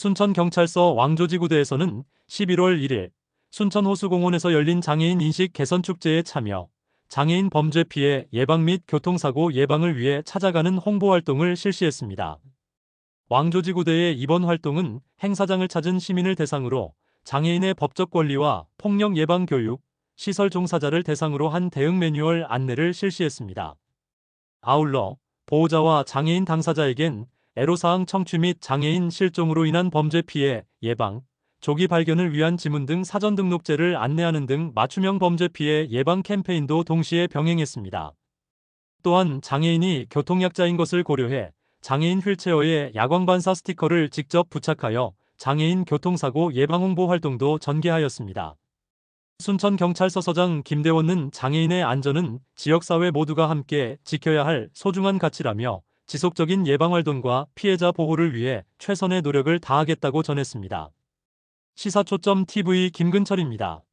순천경찰서 왕조지구대에서는 11월 1일 순천호수공원에서 열린 장애인 인식 개선 축제에 참여, 장애인 범죄 피해 예방 및 교통사고 예방을 위해 찾아가는 홍보 활동을 실시했습니다. 왕조지구대의 이번 활동은 행사장을 찾은 시민을 대상으로 장애인의 법적 권리와 폭력 예방 교육, 시설 종사자를 대상으로 한 대응 매뉴얼 안내를 실시했습니다. 아울러 보호자와 장애인 당사자에겐 애로사항 청취 및 장애인 실종으로 인한 범죄 피해 예방, 조기 발견을 위한 지문 등 사전 등록제를 안내하는 등 맞춤형 범죄 피해 예방 캠페인도 동시에 병행했습니다. 또한 장애인이 교통약자인 것을 고려해 장애인 휠체어에 야광 반사 스티커를 직접 부착하여 장애인 교통사고 예방 홍보 활동도 전개하였습니다. 순천경찰서서장 김대원은 장애인의 안전은 지역사회 모두가 함께 지켜야 할 소중한 가치라며 지속적인 예방활동과 피해자 보호를 위해 최선의 노력을 다하겠다고 전했습니다. 시사초점 TV 김근철입니다.